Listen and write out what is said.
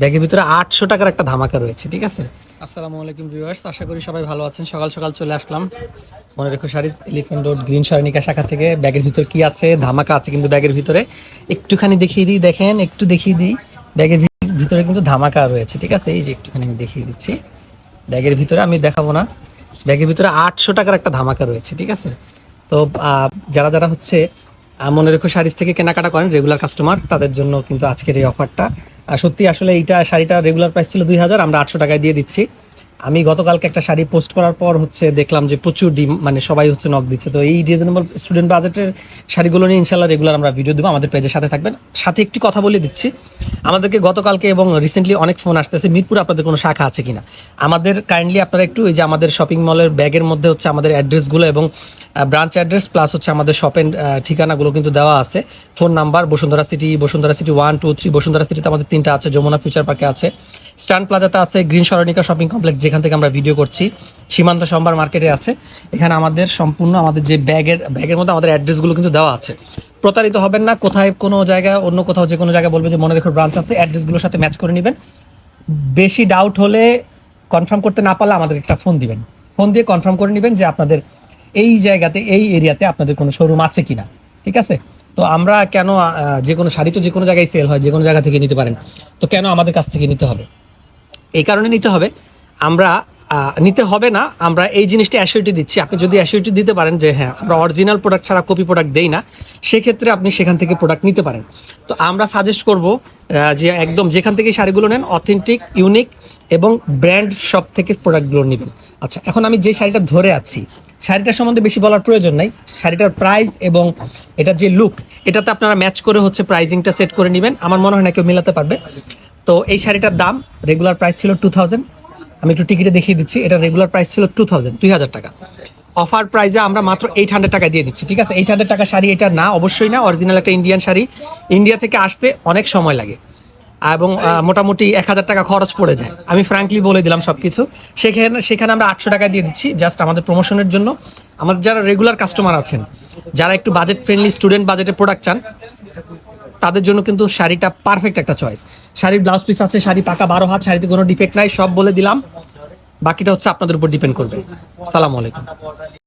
ব্যাগের ভিতরে আটশো টাকার একটা ধামাকা রয়েছে, ঠিক আছে? আসসালামু আলাইকুম ভিউয়ার্স, আশা করি সবাই ভালো আছেন। সকাল সকাল চলে আসলাম। মনে রেখো শাড়িজ এলিফেন্ট রোড গ্রিন সরণিকা শাখা থেকে ব্যাগের ভিতর কি আছে, ধামাকা আছে কিন্তু ব্যাগের ভিতরে। একটুখানি দেখিয়ে দিই, দেখেন, একটু দেখিয়ে দিই। ব্যাগের ভিতরে কিন্তু ধামাকা রয়েছে, ঠিক আছে? এই যে একটুখানি আমি দেখিয়ে দিচ্ছি। ব্যাগের ভিতরে আমি দেখাবো না। ব্যাগের ভিতরে আটশো টাকার একটা ধামাকা রয়েছে, ঠিক আছে? তো যারা যারা হচ্ছে মনে রেখো শাড়িজ থেকে কেনাকাটা করেন রেগুলার কাস্টমার তাদের জন্য কিন্তু আজকের এই অফারটা সত্যি আসলে এইটা শাড়িটা রেগুলার প্রাইস ছিল দুই হাজার আমরা আটশো টাকায় দিয়ে দিচ্ছি। আমি গতকালকে একটা শাড়ি পোস্ট করার পর হচ্ছে দেখলাম যে প্রচুর ডিম মানে সবাই হচ্ছে নক দিচ্ছে। তো এই রিজনেবল স্টুডেন্ট বাজেটের শাড়িগুলো নিয়ে ইনশাল্লাহ রেগুলার আমরা ভিডিও দেবো। আমাদের পেজের সাথে থাকবেন। সাথে একটি কথা বলে দিচ্ছি। আমাদেরকে গতকালকে এবং রিসেন্টলি অনেক ফোন আসতেছে। মিরপুর আপনাদের কোনো শাখা আছে কিনা? আমাদের কাইন্ডলি আপনারা একটু এই যে আমাদের শপিং মলের ব্যাগের মধ্যে হচ্ছে আমাদের অ্যাড্রেসগুলো এবং ব্রাঞ্চ অ্যাড্রেস প্লাস হচ্ছে আমাদের শপের ঠিকানাগুলো কিন্তু দেওয়া আছে। Phone number Bashundhara City Bashundhara City one two three Bashundhara সিটিতে আমাদের তিনটা আছে। যমুনা ফিউচার পার্কে আছে। স্টান প্লাজাতে আছে। গ্রিন সরণিকা শপিং কমপ্লেক্স যেখান থেকে আমরা ভিডিও করছি, সীমান্ত সম্বার মার্কেটে আছে। এখানে আমাদের সম্পূর্ণ আমাদের যে ব্যাগের ব্যাগের মধ্যে আমাদের অ্যাড্রেসগুলো কিন্তু দেওয়া আছে। প্রতারিত হবেন না, কোথায় কোনো জায়গায় অন্য কোথাও যে কোনো জায়গায় বলবে যে মনে রেখো ব্রাঞ্চ আছে অ্যাড্রেসগুলোর সাথে ম্যাচ করে নেবেন। বেশি ডাউট হলে কনফার্ম করতে না পারলে আমাদের একটা ফোন দিবেন। ফোন দিয়ে কনফার্ম করে নেবেন যে আপনাদের এই জায়গাতে, এই এরিয়াতে আপনাদের কোনো শোরুম আছে কিনা। ঠিক আছে? তো আমরা কেন যে কোনো শাড়ি তো যে কোনো জায়গায় সেল হয়, যে কোনো জায়গা থেকে নিতে পারেন। তো কেন আমাদের কাছ থেকে নিতে হবে? এই কারণে নিতে হবে। আমরা নিতে হবে না, আমরা এই জিনিসটা অ্যাসিউরিটি দিচ্ছি। আপনি যদি অ্যাসিউরিটি দিতে পারেন যে হ্যাঁ আমরা অরিজিনাল প্রোডাক্ট ছাড়া কপি প্রোডাক্ট দেই না, সেক্ষেত্রে আপনি সেখান থেকে প্রোডাক্ট নিতে পারেন। তো আমরা সাজেস্ট করব যে একদম যেখান থেকে শাড়িগুলো নেন অথেন্টিক ইউনিক এবং ব্র্যান্ড শপ থেকে প্রোডাক্টগুলো নেবেন। আচ্ছা এখন আমি যে শাড়িটা ধরে আছি, শাড়িটার সম্বন্ধে বেশি বলার প্রয়োজন নাই। শাড়িটার প্রাইস এবং এটার যে লুক এটাতে আপনারা ম্যাচ করে হচ্ছে প্রাইজিংটা সেট করে নেবেন। আমার মনে হয় না কেউ মেলাতে পারবে। তো এই শাড়িটার দাম রেগুলার প্রাইস ছিল টু থাউজেন্ড আমি একটু টিকিটে দেখিয়ে দিচ্ছি। এটা রেগুলার প্রাইস ছিল টু থাউজেন্ড দুই হাজার টাকা। অফার প্রাইসে আমরা মাত্র এইট হান্ড্রেড টাকা দিয়ে দিচ্ছি, ঠিক আছে? এইট হান্ড্রেড টাকা শাড়ি এটা না, অবশ্যই না অরিজিনাল একটা ইন্ডিয়ান শাড়ি। ইন্ডিয়া থেকে আসতে অনেক সময় লাগে। এবং মোটামুটি এক হাজার টাকা খরচ পড়ে যায়। আমি ফ্র্যাঙ্কলি বলে দিলাম সব কিছু সেখানে সেখানে আমরা আটশো টাকা দিয়ে দিচ্ছি জাস্ট আমাদের প্রমোশনের জন্য। আমাদের যারা রেগুলার কাস্টমার আছেন, যারা একটু বাজেট ফ্রেন্ডলি স্টুডেন্ট বাজেটে প্রোডাক্ট চান তাদের জন্য কিন্তু শাড়িটা পারফেক্ট একটা চয়েস শাড়ির ব্লাউজ পিস আছে, শাড়ি পাকা বারো হাত, শাড়িতে কোনো ডিফেক্ট নাই, সব বলে দিলাম। বাকিটা হচ্ছে আপনাদের উপর ডিপেন্ড করবে। সালাম আলাইকুম।